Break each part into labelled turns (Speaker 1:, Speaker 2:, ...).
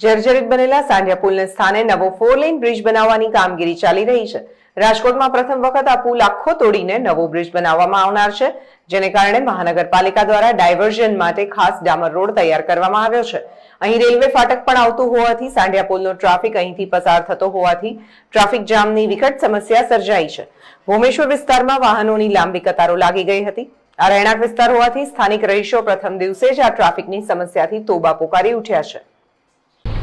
Speaker 1: જર્જરિત બનેલા સાંઢિયા પુલને સ્થાને નવો ફોર લેન બ્રિજ બનાવવાની કામગીરી ચાલી રહી છે. રાજકોટમાં પ્રથમ વખત આ પુલ આખો તોડીને નવો બ્રિજ બનાવવામાં આવનાર છે, જેને કારણે મહાનગરપાલિકા દ્વારા ડાયવર્ઝન માટે ખાસ ડામર રોડ તૈયાર કરવામાં આવ્યો છે. અહીં રેલવે ફાટક પણ આવતું હોવાથી સાંઢિયા પુલનો ટ્રાફિક અહીંથી પસાર થતો હોવાથી ટ્રાફિક જામની વિકટ સમસ્યા સર્જાઈ છે. ભૂમેશ્વર વિસ્તારમાં વાહનોની લાંબી કતારો લાગી ગઈ હતી. આ રહેણાંક વિસ્તાર હોવાથી સ્થાનિક રહીશો પ્રથમ દિવસે જ આ ટ્રાફિકની સમસ્યાથી તોબા પોકારી ઉઠ્યા છે.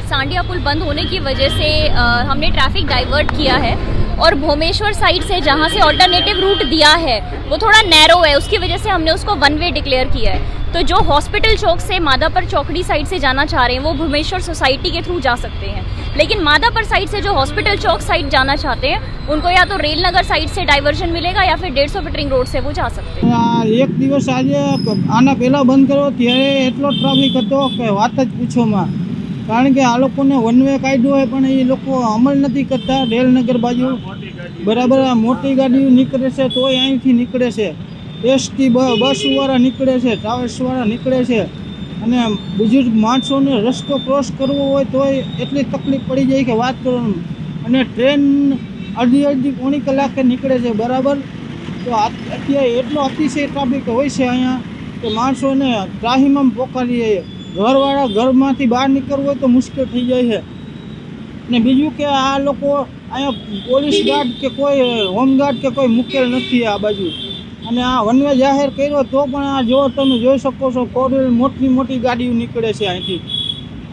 Speaker 2: सांडिया पुल बंद होने की वजह से अ, हमने ट्रैफिक डाइवर्ट किया है और भोमेश्वर साइड से जहाँ से ऑल्टरनेटिव रूट दिया है वो थोड़ा नैरो है उसकी वजह से हमने उसको वन वे डिक्लेयर किया है तो जो हॉस्पिटल चौक से मादापर चौकड़ी साइड से जाना चाह रहे हैं वो भूमेश्वर सोसाइटी के थ्रू जा सकते हैं लेकिन मादापर साइड से जो हॉस्पिटल चौक साइड जाना चाहते हैं उनको या तो रेलनगर साइड से डाइवर्जन मिलेगा या फिर डेढ़ सौ फीट रिंग रोड से वो जा सकते हैं
Speaker 3: આ એક દિવસ આજે આના પહેલાં બંધ કર્યો ત્યારે એટલો ટ્રાફિક હતો કે વાત જ પૂછોમાં કારણ કે આ લોકોને વન વે કાઢ્યો હોય, પણ એ લોકો અમલ નથી કરતા. રેલનગર બાજુ બરાબર આ મોટી ગાડીઓ નીકળે છે, તોય અહીંથી નીકળે છે. એસટી બસવાળા નીકળે છે, ટ્રાવેલ્સવાળા નીકળે છે. અને બીજું માણસોને રસ્તો ક્રોસ કરવો હોય તોય એટલી તકલીફ પડી જાય કે વાત કરવાનું. અને ટ્રેન અડધી અડધી પોણી કલાકે નીકળે છે, બરાબર? તો અત્યારે એટલો અતિશય ટ્રાફિક હોય છે અહીંયા, કે માણસોને ત્રાહીમામ પોકારી જાય. ઘરવાળા ઘરમાંથી બહાર નીકળવું હોય તો મુશ્કેલ થઈ જાય છે. ને બીજું કે આ લોકો અહીંયા પોલીસ ગાર્ડ કે કોઈ હોમગાર્ડ કે કોઈ મુકેલ નથી આ બાજુ. અને આ વનવે જાહેર કર્યો તો પણ આ જો તમે જોઈ શકો છો ફોર મોટી મોટી ગાડીઓ નીકળે છે અહીંથી.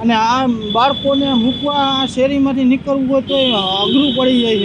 Speaker 3: અને આ બાળકોને મૂકવા આ શેરીમાંથી નીકળવું હોય તો અઘરું પડી જાય છે.